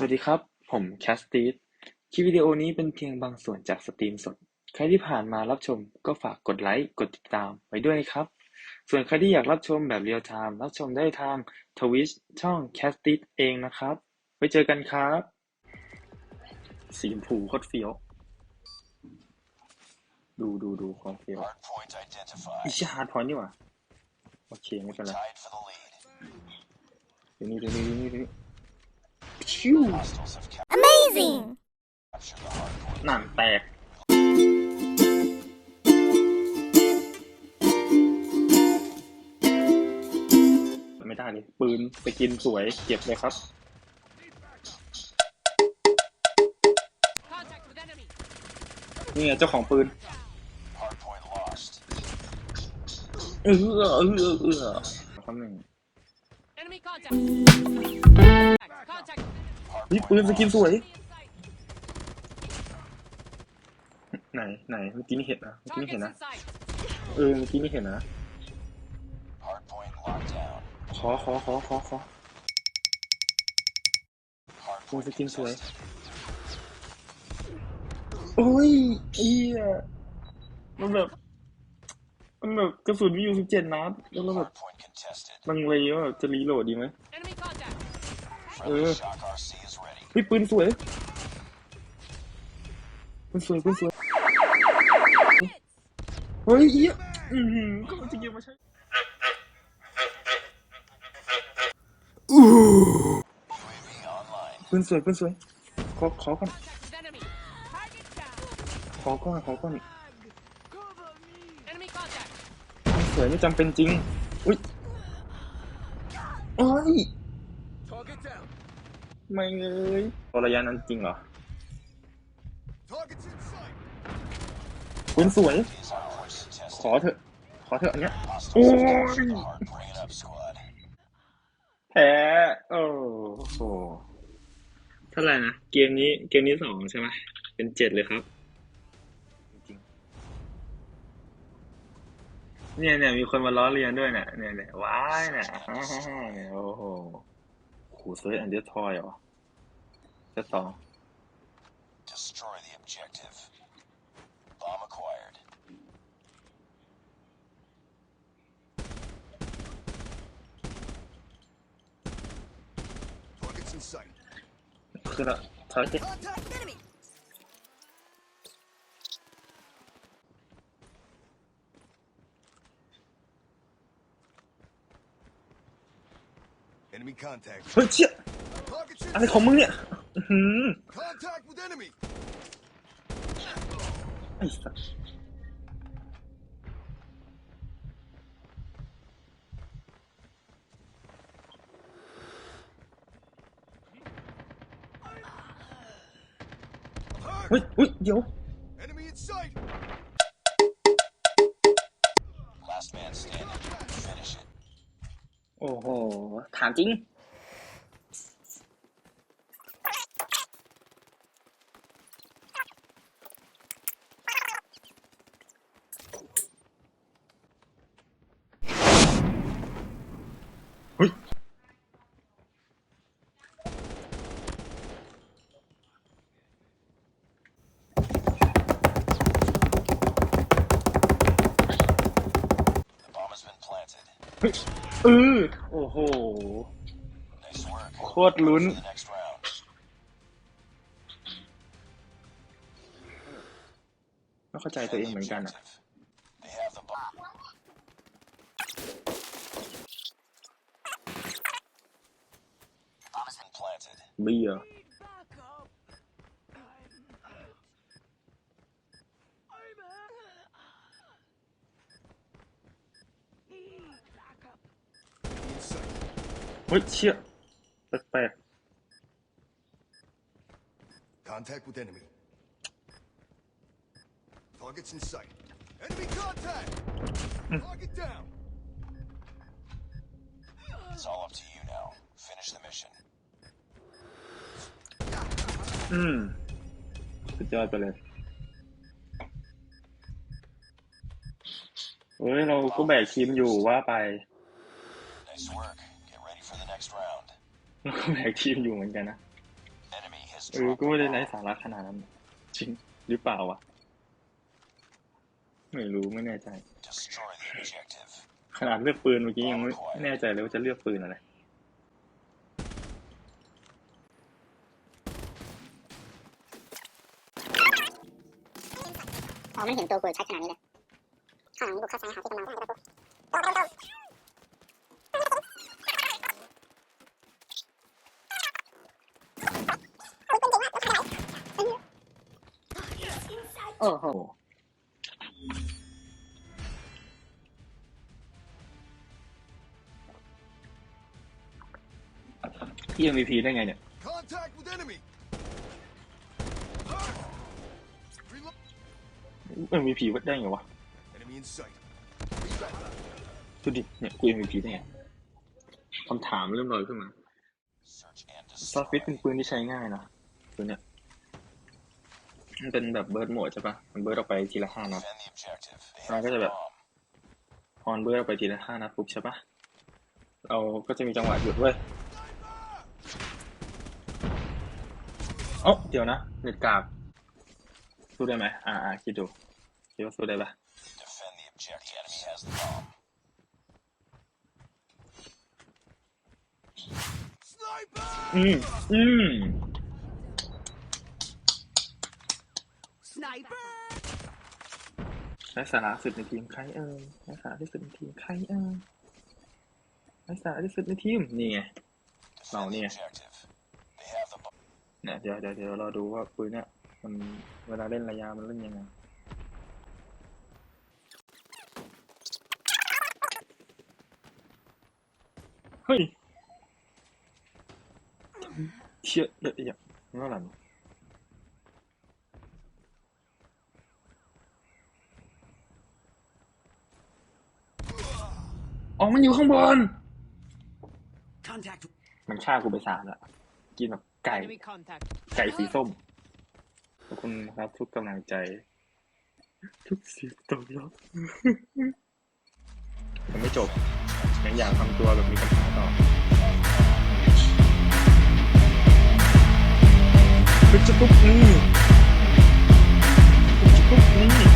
สวัสดีครับ ผมแคสตีดคลิปวิดีโอนี้เป็นเพียงบางส่วนจากสตรีมสด ใครที่ผ่านมารับชมก็ฝากกดไลค์ กดติดตามไว้ด้วยนะครับ ส่วนใครที่อยากรับชมแบบเรียลไทม์รับชมได้ทางทวิชช่องแคสตีดเองนะครับ ไว้เจอกันครับ สีชมพูโคตรเฟี้ยว ดูดูดูความเฟี้ยว Hard point identified. อีชฮาร์ดพอยต์นี่หว่า โอเค ไม่เป็นไร Tied for the lead. เดี๋ยวนี้เดี๋ยวนี้เดี๋ยวนี้เดี๋ยวนี้ ชิว amazing นังแตกไม่ได้นี่ปืนไปกินสวยเก็บเลยครับ นี่ไงเจ้าของปืนเออเออเออคำหนึ่ง Contact. นี่ปืนสกินสวย Enemy in sight. ไหนไหนเมื่อกี้ไม่เห็นนะเมื่อกี้ไม่ Targets เห็น in นะ sight. เออเมื่อกี้ไม่เห็นนะ Hard point locked down. ขอขอขอขอขอ Hard ปืน point สกินสวย contested. โอ้ยเอียมันแบบมันแบบกระสุนมีอยู่สิบเจ็ดนัดแล้วเราแบบ Hard point contested. ลังเลว่าแบบจะรีโหลดดีไหม Enemy contact. Friendly Uh. shock RC is ready. เฮ้ยปืนสวยปืนสวยปืนสวยเฮ้ยเอียอือหือก็มันจะเก็บมาใช้ UAV online. ปืนสวยปืนสวยขอขอก่อน Contact with enemy. Target down. ขอก่อนขอก่อน Enemy contact. ปืนสวยไม่จำเป็นจริงอุ้ยโอ้ย ไม่เลยตัวระยะนั้นจริงเหรอ Targets in sight. ปืนสวย These hard points ขอ contested. เถอะ ขอเถอะอันเนี้ย Hostiles Oh. have captured the hard. Bring it up, squad. แพ้โอ้โหเท่าไหร่นะ เกมนี้เกมนี้สองใช่ไหมเป็นเจ็ดเลยครับจริงๆเนี่ยเนี่ยมีคนมาล้อเลียนด้วยเนี่ยเนี่ยเนี่ยว้ายเนี่ยฮ่าฮ่าฮ่าเนี่ยโอ้โห โหเซิร์ชอันเดอร์ทอยเหรอจะต่อ Destroy the objective. Bomb acquired. คือละถอยสิ Contact with enemy! Enemy contact. เฮ้ยเชี่ย Target's in อะไรข องมึงเนี่ยอื้อหือ contact อ้โห ถามจริงเฮ้ย The bomb has been planted. อือโอ้โห โคตรลุ้น ไม่เข้าใจตัวเองเหมือนกันอะเบียร์ เฮ้ยเชี่ยแปลก Contact with enemy. Target's in sight. Enemy contact. Target down. It's all up to you now. Finish the mission. ๆอืมสุดยอดไปเลยเฮ้ย เราก็แบกทีมอยู่ว่าไป Nice work. เราก็แบกทีมอยู่เหมือนกันนะเออก็ไม่ได้ไร้สาระขนาดนั้น จริงหรือเปล่าวะไม่รู้ไม่แน่ใจ ขนาดเลือกปืนเมื่อกี้ยังไม่แน่ใจเลยว่าจะเลือกปืนอะไรอ๋อมันเห็นตัวกูชัดขนาดนี้เลยข้างหลังนี่กูเข้าซ้ายหาที่กำลังได้แล้วกูตรงตรงตรง โอ้โหโอ้พี่ MVP ได้ไงเนี่ย Contact with enemy. Reload. MVP ได้ไงวะ Enemy in sight. Reload. ดูดิ เนี่ย กู MVP ได้ไงคำถามเริ่มลอยขึ้นมา Search and ซอฟฟิต destroy. เป็นปืนที่ใช้ง่ายนะตัวเนี้ย มันเป็นแบบเบิร์ดโหมดใช่ปะมันเบิร์ดออกไปทีละห้านัด Defend the objective. They Ah, have cái the này bạn. bomb. พอมันเบิร์ดออกไปทีละห้านัดปุ๊บใช่ปะเราก็จะมีจังหวะหยุดเว้ยเอ้าเดี๋ยวนะเน็ตกากสู้ได้ไหมอ่าอ่าคิดดูคิดว่าสู้ได้ปะ Defend the objective. The enemy has the bomb. Sniper! อืมอืม Sniper! ไร้สาระสุดในทีมใครเอ่ยไร้สาระที่สุดในทีมใครเอ่ยไร้สาระที่สุดในทีมนี่ไง Defend the nè. objective. They have the bomb. เนี่ยเดี๋ยวเดี๋ยวเดี๋ยวเราดูว่าปืนเนี่ยมันเวลาเล่นระยะมันเล่นยังไงเฮ้ยเชี่ยเดี๋ยวเดี๋ยวนี่ว่าอะไรวะ อ๋อ มันอยู่ข้างบน Contact. มันฆ่ากูไปสามแล้วกินแบบไก่ Enemy contact. ไก่สีส้ม ขอบคุณครับทุกกำลังใจ ทุกเสียงตอบรับยังไม่จบยังอยากทำตัวแบบมีปัญหาต่อเฮ้ยจะปุ๊บนี่เฮ้ยจะปุ๊บนี่นี่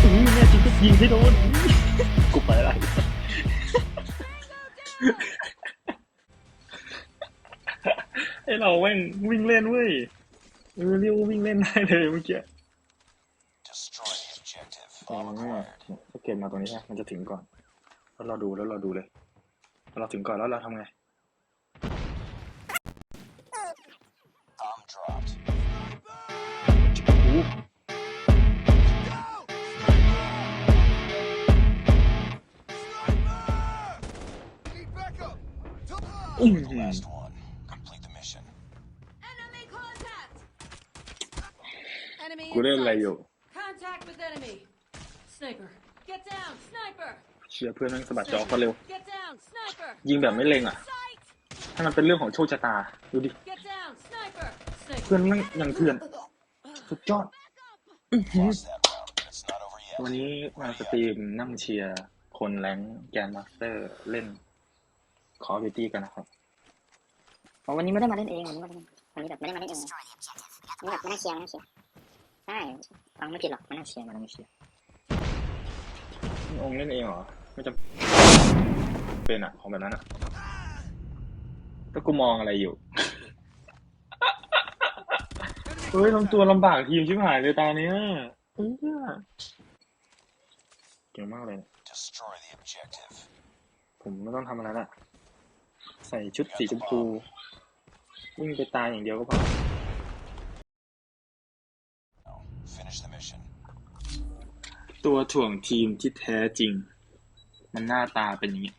เฮ้ยจะปุ๊บนี่เนี่ยจริงก็ยิงให้โดนกูไปอะไรไอเราแม่งวิ่งเล่นเว้ยเออเรียกว่าวิ่งเล่นได้เลยเมื่อกี้ Destroy the objective. อ๋อ Bomb acquired. ถ้าเกมมาตรงนี้ใช่ไหมมันจะถึงก่อน แล้วเราดูแล้วเราดูเลยแล้วเราถึงก่อนแล้วเราทำไง Bomb dropped. โอ้ อื้อ The หือ last one. Complete the mission. Enemy contact! Enemy กูเล่นอะไร in อยู่ sight. Contact with enemy. Sniper. Get down, sniper. เชียร์เพื่อนแม่งสะบัดจอเขาเร็ว Get down, sniper. ยิงแบบไม่เล็งอะ Sight. ถ้ามันเป็นเรื่องของโชคชะตา ดูดิ Get down, sniper. เพื่อน Sniper. แม่งยังเถื่อนสุดยอดอื้อหือ Lost that round, but it's not over yet. วันนี้มาสตรีมนั่งเชียร์คนแรงค์แกนมาสเตอร์เล่น คอร์บิตี้กันนะครับโอ้วันนี้ไม่ได้มาเล่นเองวันนี้ไม่ได้วันนี้แบบไม่ได้มาเล่นเองวันนี้แบบมานั่งเชียร์มานั่งเชียร์ใช่ฟังไม่ผิดหรอกมานั่งเชียร์มานั่งเชียร์องค์เล่นเองเหรอไม่จำเป็นอะของแบบนั้นอะแล้วกูมองอะไรอยู่เฮ้ยทำตัวลำบากทีมชิบหายเลยตาเนี้ยเอ้ยเก่งมากเลย Destroy the objective. ผมไม่ต้องทำอะไรละ ใส่ชุดสีชมพูวิ่งไปตายอย่างเดียวก็พอ Finish the mission. ตัวถ่วงทีมที่แท้จริง มันหน้าตาเป็นอย่างนี้